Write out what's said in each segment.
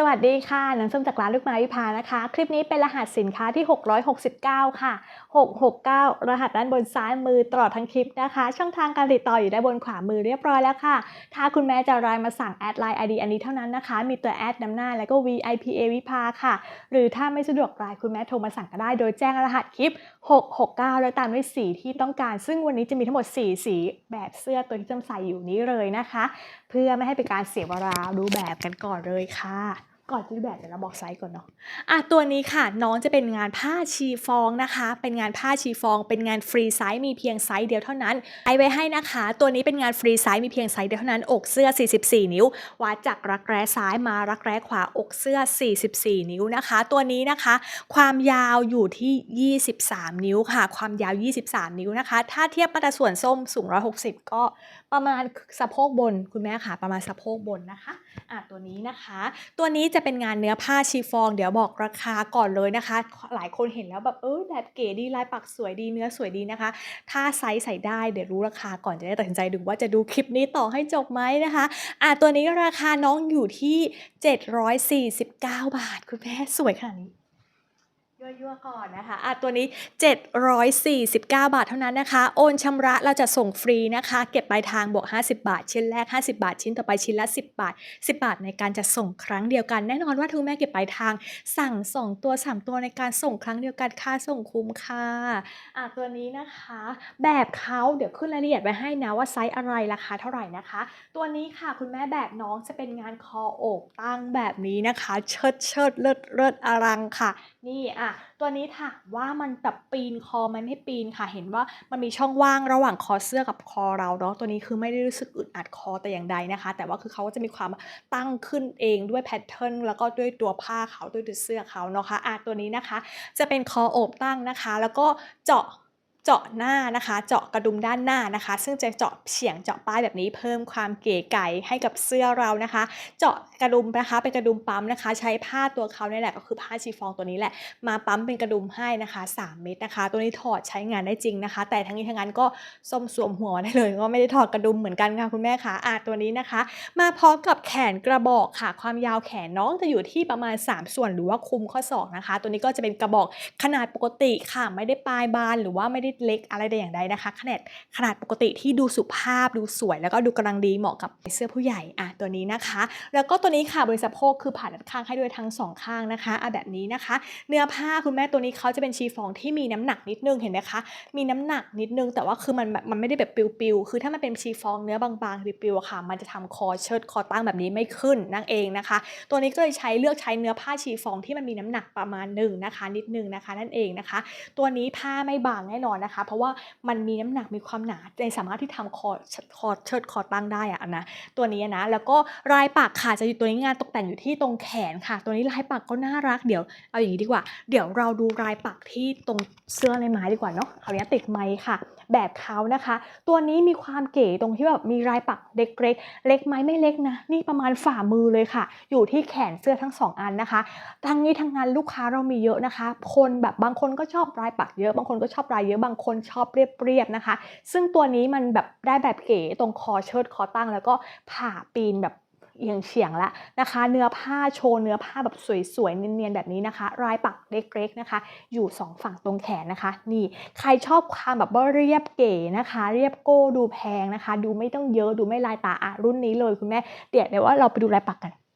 สวัสดีค่ะหนังส้มจากร้านลูกไม้วิภานะคะ คลิปนี้เป็นรหัสสินค้าที่ 669 ค่ะ 669 รหัสด้านบนซ้ายมือตลอดทั้งคลิปนะคะ ช่องทางการติดต่ออยู่ด้านบนขวามือเรียบร้อยแล้วค่ะ ถ้าคุณแม่จะรายมาสั่งแอดไลน์ ID อันนี้เท่านั้นนะคะ มีตัวแอดนำหน้าแล้วก็ VIPA วิภาค่ะ หรือถ้าไม่สะดวกรายคุณแม่โทรมาสั่งก็ได้ โดยแจ้งรหัสคลิป 669 แล้วตามด้วยสีที่ต้องการ ซึ่งวันนี้จะมีทั้งหมด 4 สีแบบเสื้อตัวที่จำใส่อยู่นี้เลยนะคะเพื่อไม่ให้เป็นการเสียเวลาดูแบบกันก่อนเลยค่ะก่อนที่แบบเดี๋ยวเราบอกไซส์ก่อนเนาะอะตัวนี้ค่ะน้องจะเป็นงานผ้าชีฟองนะคะ เป็นงานผ้าชีฟอง เป็นงานฟรีไซส์มีเพียงไซส์เดียวเท่านั้นไอไว้ให้นะคะ ตัวนี้เป็นงานฟรีไซส์มีเพียงไซส์เดียวเท่านั้น อกเสื้อ 44 นิ้ว วัดจากรักแร้ซ้ายมารักแร้ขวาอกเสื้อ 44 นิ้วนะคะ ตัวนี้นะคะ ความยาวอยู่ที่ 23 นิ้วค่ะ ความยาว 23 นิ้วนะคะ ถ้าเทียบมาตรส่วนส้มสูง 160 ก็ประมาณสะโพกบนคุณแม่ค่ะประมาณสะโพกบนนะคะอะตัวนี้นะคะ ตัวนี้จะเป็นงานเนื้อผ้าชีฟอง เดี๋ยวบอกราคาก่อนเลยนะคะ หลายคนเห็นแล้วแบบเออแบบเก๋ดีลายปักสวยดีเนื้อสวยดีนะคะ ถ้าไซส์ใส่ได้เดี๋ยวรู้ราคาก่อนจะได้ตัดสินใจดูว่าจะดูคลิปนี้ต่อให้จบไหมนะคะอะตัวนี้ราคาน้องอยู่ที่ 749 บาท คุณแม่สวยขนาดนี้ ยั่วๆก่อนนะคะอะตัวนี้ 749 บาทเท่านั้นนะคะ โอนชำระเราจะส่งฟรีนะคะ เก็บปลายทางบวก 50 บาท ชิ้นแรก 50 บาท ชิ้นต่อไปชิ้นละ 10 บาท 10 บาทในการจะส่งครั้งเดียวกัน แน่นอนว่าทุกแม่เก็บปลายทาง สั่ง 2 ตัว 3 ตัวในการส่งครั้งเดียวกันค่าส่งคุ้มค่ะอะตัวนี้นะคะ แบบเขาเดี๋ยวขึ้นรายละเอียดไว้ให้นะว่าไซส์อะไรราคาเท่าไหร่นะคะ ตัวนี้ค่ะคุณแม่แบบน้องจะเป็นงานคออกตั้งแบบนี้นะคะ เชิดเชิดเลิศเลิศอลังค่ะ นี่อะตัวนี้ถามว่ามันแบบปีนคอมันไม่ปีนค่ะ เห็นว่ามันมีช่องว่างระหว่างคอเสื้อกับคอเราเนาะตัวนี้คือไม่ได้รู้สึกอึดอัดคอแต่อย่างใดนะคะ แต่ว่าคือเขาก็จะมีความตั้งขึ้นเองด้วยแพทเทิร์นแล้วก็ด้วยตัวผ้าเขาด้วยตัวเสื้อเขาเนาะคะอะตัวนี้นะคะ จะเป็นคอโอบตั้งนะคะ แล้วก็เจาะ เจาะหน้านะคะ เจาะกระดุมด้านหน้านะคะ ซึ่งจะเจาะเฉียงเจาะป้ายแบบนี้เพิ่มความเก๋ไก๋ให้กับเสื้อเรานะคะ เจาะกระดุมนะคะเป็นกระดุมปั๊มนะคะ ใช้ผ้าตัวเขาเนี่ยแหละก็คือผ้าชีฟองตัวนี้แหละมาปั๊มเป็นกระดุมให้นะคะ 3 เม็ดนะคะ ตัวนี้ถอดใช้งานได้จริงนะคะ แต่ทั้งนี้ทั้งนั้นก็ส้มสวมหัวได้เลยก็ไม่ได้ถอดกระดุมเหมือนกันค่ะคุณแม่คะอะตัวนี้นะคะ มาพร้อมกับแขนกระบอกค่ะ ความยาวแขนน้องจะอยู่ที่ประมาณ 3 ส่วนหรือว่าคุมข้อศอกนะคะ ตัวนี้ก็จะเป็นกระบอกขนาดปกติค่ะไม่ได้ปลายบานหรือว่าไม่ได้เล็กอะไรใดอย่างใดนะคะ ขนาดขนาดปกติที่ดูสุภาพดูสวย แล้วก็ดูกำลังดีเหมาะกับเสื้อผู้ใหญ่อะตัวนี้นะคะ แล้วก็ตัวนี้ค่ะบริสะโพกคือผ่าด้านข้างให้ด้วยทั้งสองข้างนะคะอะแบบนี้นะคะ เนื้อผ้าคุณแม่ตัวนี้เขาจะเป็นชีฟองที่มีน้ำหนักนิดนึงเห็นไหมคะมีน้ำหนักนิดนึงแต่ว่าคือมันแบบมันไม่ได้แบบปิวๆคือถ้ามันเป็นชีฟองเนื้อบางๆปิวๆค่ะ มันจะทำคอเชิดคอตั้งแบบนี้ไม่ขึ้นนั่นเองนะคะ ตัวนี้ก็เลยใช้เลือกใช้เนื้อผ้าชีฟองที่มันมีน้ำหนักประมาณหนึ่งนะคะ นิดนึงนะคะ นั่นเองนะคะ ตัวนี้ผ้าไม่บางแน่นอนนะคะ เพราะว่ามันมีน้ำหนักมีความหนาในสามารถที่ทำคอคอเชิดคอตั้งได้อะนะตัวนี้นะแล้วก็ลายปากค่ะจะอยู่ตัวนี้งานตกแต่งอยู่ที่ตรงแขนค่ะ ตัวนี้ลายปากก็น่ารักเดี๋ยวเอาอย่างนี้ดีกว่า เดี๋ยวเราดูลายปากที่ตรงเสื้อในไม้ดีกว่าเนาะคราวนี้ติดไม้ค่ะ แบบเขานะคะ ตัวนี้มีความเก๋ตรงที่แบบมีลายปักเล็กๆเล็กไหมไม่เล็กนะ นี่ประมาณฝ่ามือเลยค่ะ อยู่ที่แขนเสื้อทั้งสองอันนะคะ ทั้งนี้ทั้งนั้นลูกค้าเรามีเยอะนะคะ คนแบบบางคนก็ชอบลายปักเยอะ บางคนก็ชอบลายเยอะบางคนชอบเรียบๆนะคะ ซึ่งตัวนี้มันแบบได้แบบเก๋ตรงคอเชิดคอตั้ง แล้วก็ผ่าปีนแบบ เอียงเฉียงละนะคะ เนื้อผ้าโชว์เนื้อผ้าแบบสวยๆเนียนๆแบบนี้นะคะ รายปักเล็กๆนะคะ อยู่สองฝั่งตรงแขนนะคะ นี่ใครชอบความแบบว่าเรียบเก๋นะคะ เรียบโก้ดูแพงนะคะ ดูไม่ต้องเยอะดูไม่ลายตาอะรุ่นนี้เลยคุณแม่เดี๋ยวเดี๋ยวว่าเราไปดูรายปักกัน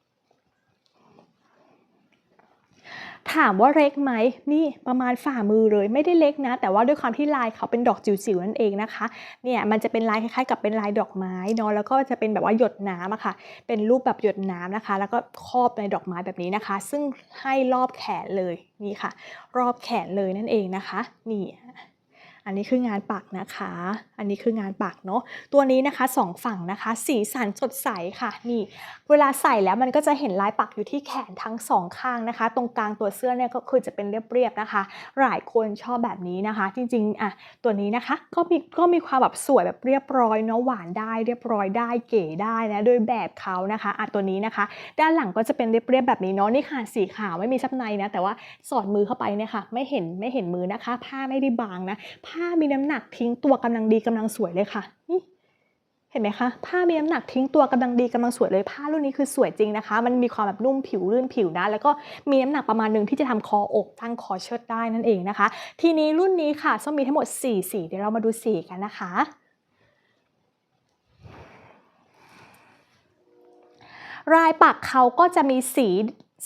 ถามว่าเล็กไหมนี่ประมาณฝ่ามือเลยไม่ได้เล็กนะ แต่ว่าด้วยความที่ลายเขาเป็นดอกจิ๋วๆนั่นเองนะคะเนี่ยมันจะเป็นลายคล้ายๆกับเป็นลายดอกไม้เนาะแล้วก็จะเป็นแบบว่าหยดน้ำอะค่ะ เป็นรูปแบบหยดน้ำนะคะ แล้วก็ครอบในดอกไม้แบบนี้นะคะ ซึ่งให้รอบแขนเลยนี่ค่ะ รอบแขนเลยนั่นเองนะคะนี่ อันนี้คืองานปักนะคะ อันนี้คืองานปักเนาะ ตัวนี้นะคะสองฝั่งนะคะ สีสันสดใสค่ะ นี่ เวลาใส่แล้วมันก็จะเห็นลายปักอยู่ที่แขนทั้งสองข้างนะคะ ตรงกลางตัวเสื้อเนี่ยก็คือจะเป็นเรียบๆนะคะ หลายคนชอบแบบนี้นะคะ จริงๆอะตัวนี้นะคะก็มีก็มีความแบบสวยแบบเรียบร้อยเนาะหวานได้เรียบร้อยได้เก๋ได้นะโดยแบบเขานะคะอะตัวนี้นะคะ ด้านหลังก็จะเป็นเรียบๆแบบนี้เนาะนี่ค่ะสีขาวไม่มีซับในนะแต่ว่าสอดมือเข้าไปเนี่ยค่ะไม่เห็นไม่เห็นมือนะคะ ผ้าไม่ได้บางนะผ้ามีน้ำหนักทิ้งตัวกำลังดีกำลังสวยเลยค่ะนี่เห็นไหมคะผ้ามีน้ำหนักทิ้งตัวกำลังดีกำลังสวยเลยผ้ารุ่นนี้คือสวยจริงนะคะ มันมีความแบบนุ่มผิวลื่นผิวนะแล้วก็มีน้ำหนักประมาณหนึ่งที่จะทำคออกตั้งคอเชิดได้นั่นเองนะคะ ทีนี้รุ่นนี้ค่ะส้มมีทั้งหมด4สีเดี๋ยวเรามาดูสีกันนะคะรายปักเขาก็จะมีสี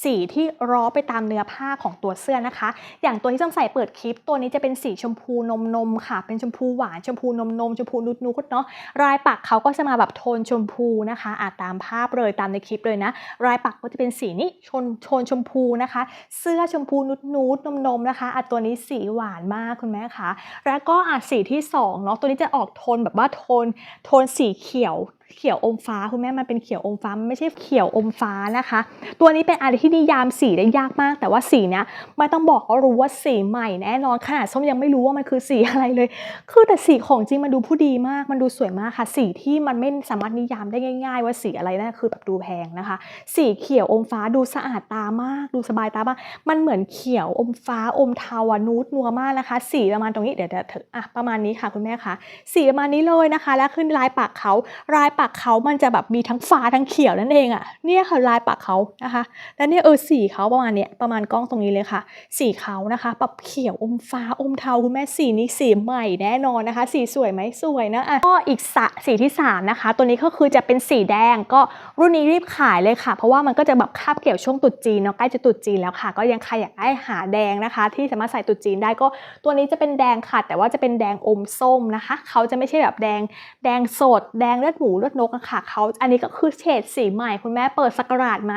สีที่ร้อไปตามเนื้อผ้าของตัวเสื้อนะคะ อย่างตัวที่ต้องใส่เปิดคลิป ตัวนี้จะเป็นสีชมพูนมนมค่ะ เป็นชมพูหวานชมพูนมนมชมพูนุดนุดๆเนาะรายปักเขาก็จะมาแบบโทนชมพูนะคะอาตามภาพเลยตามในคลิปเลยนะ รายปักก็จะเป็นสีนี้ชนโทนชมพูนะคะ เสื้อชมพูนุดนุดนมนมนะคะอะตัวนี้สีหวานมากคุณแม่คะแล้วก็อะสีที่สองเนาะตัวนี้จะออกโทนแบบว่าโทนโทนสีเขียวเขียวอมฟ้าคุณแม่มันเป็นเขียวอมฟ้ามันไม่ใช่เขียวอมฟ้านะคะ ตัวนี้เป็นอะไรที่นิยามสีได้ยากมาก แต่ว่าสีเนี้ยไม่ต้องบอกก็รู้ว่าสีใหม่แน่นอนขนาดส้มยังไม่รู้ว่ามันคือสีอะไรเลย คือแต่สีของจริงมันดูผู้ดีมาก มันดูสวยมากค่ะ สีที่มันไม่สามารถนิยามได้ง่าย ๆ ว่าสีอะไรนั่นคือแบบดูแพงนะคะ สีเขียวอมฟ้าดูสะอาดตามาก ดูสบายตามาก มันเหมือนเขียวอมฟ้าอมเทาอะนูดนัวมากนะคะ สีประมาณตรงนี้เดี๋ยวเดี๋ยวเถอะอะประมาณนี้ค่ะคุณแม่คะสีประมาณนี้เลยนะคะ แล้วขึ้นลายปากเขาลายปากเขามันจะแบบมีทั้งฟ้าทั้งเขียวนั่นเองอะเนี่ยค่ะลายปากเขานะคะ แล้วเนี่ยเออสีเขาประมาณเนี้ยประมาณกล้องตรงนี้เลยค่ะ สีเขานะคะแบบเขียวอมฟ้าอมเทาคุณแม่สีนี้สีใหม่แน่นอนนะคะ สีสวยไหมสวยนะอะก็อีกสะสีที่สามนะคะ ตัวนี้ก็คือจะเป็นสีแดงก็รุ่นนี้รีบขายเลยค่ะ เพราะว่ามันก็จะแบบคาบเกี่ยวช่วงตรุษจีนเนาะใกล้จะตรุษจีนแล้วค่ะ ก็ยังใครอยากได้หาแดงนะคะ ที่สามารถใส่ตรุษจีนได้ก็ตัวนี้จะเป็นแดงค่ะ แต่ว่าจะเป็นแดงอมส้มนะคะ เขาจะไม่ใช่แบบแดงแดงสด แดงเลือดหมูเลือดนกอะค่ะเขาอันนี้ก็คือเฉดสีใหม่ คุณแม่เปิดสกราชมา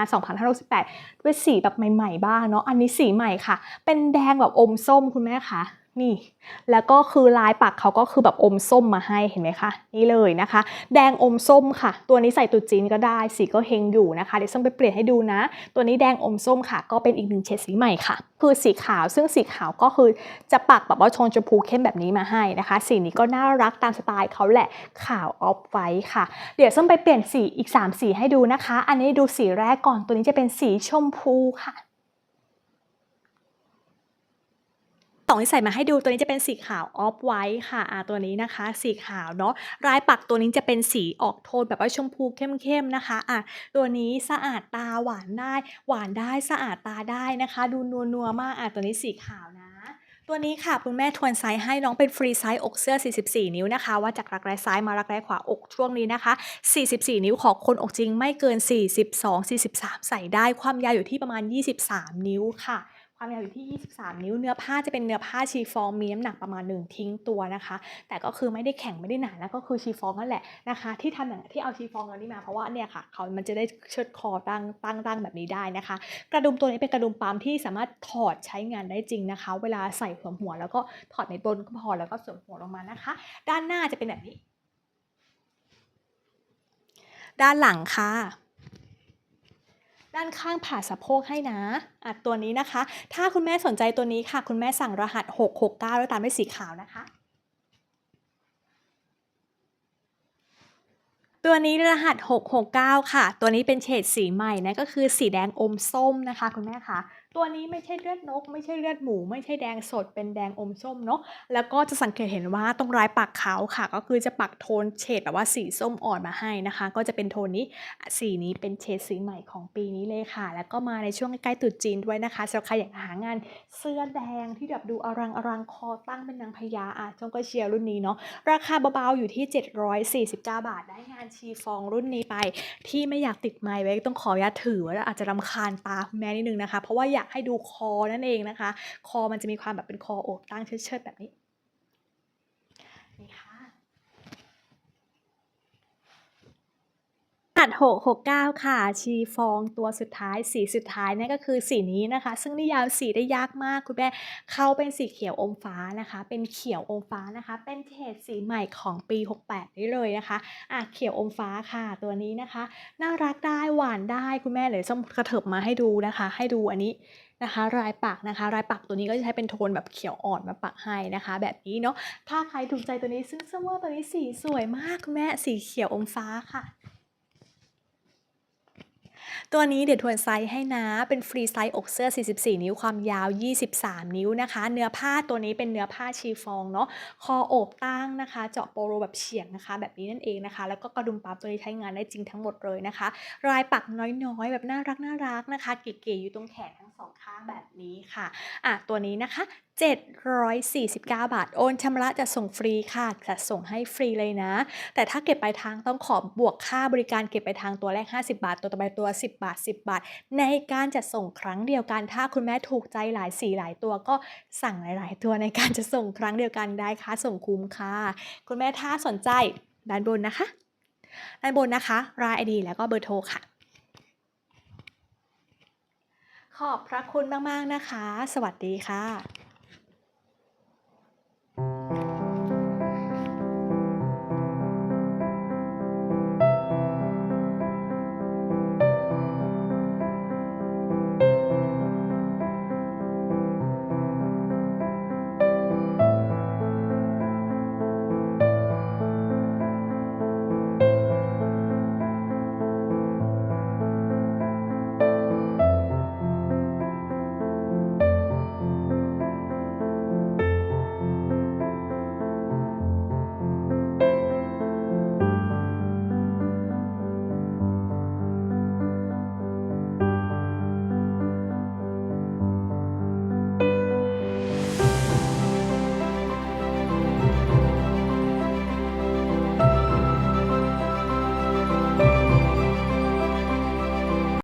2568ด้วยสีแบบใหม่ๆบ้างเนาะอันนี้สีใหม่ค่ะ เป็นแดงแบบอมส้มคุณแม่คะ นี่ แล้วก็คือลายปักเขาก็คือแบบอมส้มมาให้เห็นไหมคะนี่เลยนะคะ แดงอมส้มค่ะ ตัวนี้ใส่ตุดจีนก็ได้สีก็เฮงอยู่นะคะเดี๋ยวส้มไปเปลี่ยนให้ดูนะ ตัวนี้แดงอมส้มค่ะ ก็เป็นอีกหนึ่งเฉดสีใหม่ค่ะ คือสีขาวซึ่งสีขาวก็คือจะปักแบบว่าโทนชมพูเข้มแบบนี้มาให้นะคะ สีนี้ก็น่ารักตามสไตล์เขาแหละขาวออฟไวท์ค่ะ เดี๋ยวส้มไปเปลี่ยนสีอีก 3 สีให้ดูนะคะ อันนี้ดูสีแรกก่อนตัวนี้จะเป็นสีชมพูค่ะ สองที่ใส่มาให้ดูตัวนี้จะเป็นสีขาวออฟไวท์ค่ะอ่าตัวนี้นะคะ สีขาวเนาะลายปักตัวนี้จะเป็นสีออกโทนแบบว่าชมพูเข้มๆนะคะอะตัวนี้สะอาดตาหวานได้ หวานได้สะอาดตาได้นะคะ ดูนัวนัวๆมากอะตัวนี้สีขาวนะตัวนี้ค่ะคุณแม่ทวนไซส์ให้น้องเป็นฟรีไซส์อกเสื้อ 44 นิ้วนะคะ ว่าจากรักแร้ซ้ายมารักแร้ขวาอกช่วงนี้นะคะ 44 นิ้วของคนอกจริงไม่เกิน 42 43 ใส่ได้ความยาวอยู่ที่ประมาณ 23 นิ้วค่ะ ความยาวอยู่ที่ 23 นิ้ว เนื้อผ้าจะเป็นเนื้อผ้าชีฟองมีน้ำหนักประมาณ1ทิ้งตัวนะคะ แต่ก็คือไม่ได้แข็งไม่ได้หนานะก็คือชีฟองนั่นแหละนะคะ ที่ทำอย่างที่เอาชีฟองตัวนี้มาเพราะว่าเนี่ยค่ะเขามันจะได้เชิดคอตั้งตั้งตั้งแบบนี้ได้นะคะ กระดุมตัวนี้เป็นกระดุมปั๊มที่สามารถถอดใช้งานได้จริงนะคะ เวลาใส่สวมหัว แล้วก็ถอดในบนก็พอแล้วก็สวมหัวลงมานะคะ ด้านหน้าจะเป็นแบบนี้ ด้านหลังค่ะ ด้านข้างผ่าสะโพกให้นะ อัดตัวนี้นะคะ ถ้าคุณแม่สนใจตัวนี้ค่ะ คุณแม่สั่งรหัส 669 แล้วตามด้วยสีขาวนะคะ ตัวนี้รหัส 669 ค่ะ ตัวนี้เป็นเฉดสีใหม่นะก็คือสีแดงอมส้มนะคะ คุณแม่คะ ตัวนี้ไม่ใช่เลือดนก ไม่ใช่เลือดหมู ไม่ใช่แดงสดเป็นแดงอมส้มเนาะแล้วก็จะสังเกตเห็นว่าตรงรายปักเขาค่ะ ก็คือจะปักโทนเฉดแบบว่าสีส้มอ่อนมาให้นะคะ ก็จะเป็นโทนนี้สีนี้เป็นเฉดสีใหม่ของปีนี้เลยค่ะ แล้วก็มาในช่วงใกล้ๆตรุษจีนด้วยนะคะสำหรับใครอยากหางานเสื้อแดงที่แบบดูอรังอรังคอตั้งเป็นนางพญาอะจงก็เชียร์รุ่นนี้เนาะราคาเบาๆอยู่ที่ 749 บาท ได้งานชีฟองรุ่นนี้ไป ที่ไม่อยากติดไมค์ไว้ต้องขออนุญาตถือว่าอาจจะรำคาญตาแม่นิดนึงนะคะ เพราะว่าอยากให้ดูคอนั่นเองนะคะ คอมันจะมีความแบบเป็นคอโอบตั้งเชิดๆแบบนี้นี่ค่ะ รหัส669 ค่ะ ชีฟองตัวสุดท้าย สีสุดท้ายนั่นก็คือสีนี้นะคะ ซึ่งนิยามสีได้ยากมากคุณแม่เขาเป็นสีเขียวอมฟ้านะคะ เป็นเขียวอมฟ้านะคะ เป็นเฉดสีใหม่ของปี 68 ได้เลยนะคะอะเขียวอมฟ้าค่ะตัวนี้นะคะ น่ารักได้หวานได้คุณแม่เลยส้มกระเถิบมาให้ดูนะคะ ให้ดูอันนี้นะคะรายปักนะคะ รายปักตัวนี้ก็จะใช้เป็นโทนแบบเขียวอ่อนมาปักให้นะคะ แบบนี้เนาะถ้าใครถูกใจตัวนี้ซึ่งส้มว่าตัวนี้สีสวยมากคุณแม่สีเขียวอมฟ้าค่ะ ตัวนี้เดี๋ยวทวนไซส์ให้นะ เป็นฟรีไซส์อกเสื้อ 44 นิ้วความยาว 23 นิ้วนะคะ เนื้อผ้าตัวนี้เป็นเนื้อผ้าชีฟองเนาะ คอโอบตั้งนะคะ เจาะโปโลแบบเฉียงนะคะ แบบนี้นั่นเองนะคะ แล้วก็กระดุมปั๊บตัวนี้ใช้งานได้จริงทั้งหมดเลยนะคะลายปักน้อยๆ แบบน่ารักน่ารักนะคะ เก๋ๆอยู่ตรงแขนทั้งสองข้างแบบนี้ค่ะ อะ ตัวนี้นะคะ 749 บาท โอนชำระจะส่งฟรีค่ะจะส่งให้ฟรีเลยนะ แต่ถ้าเก็บปลายทางต้องขอบวกค่าบริการเก็บปลายทางตัวแรก 50 บาท ตัวต่อไปตัว 10 บาท 10 บาท ในการจัดส่งครั้งเดียวกัน ถ้าคุณแม่ถูกใจหลายสีหลายตัวก็สั่งหลาย ๆ ตัวในการจะส่งครั้งเดียวกันได้ค่าส่งคุ้มค่ะ คุณแม่ถ้าสนใจด้านบนนะคะ ด้านบนนะคะ รายไอดีแล้วก็เบอร์โทรค่ะขอบพระคุณมาก ๆ นะคะ สวัสดีค่ะ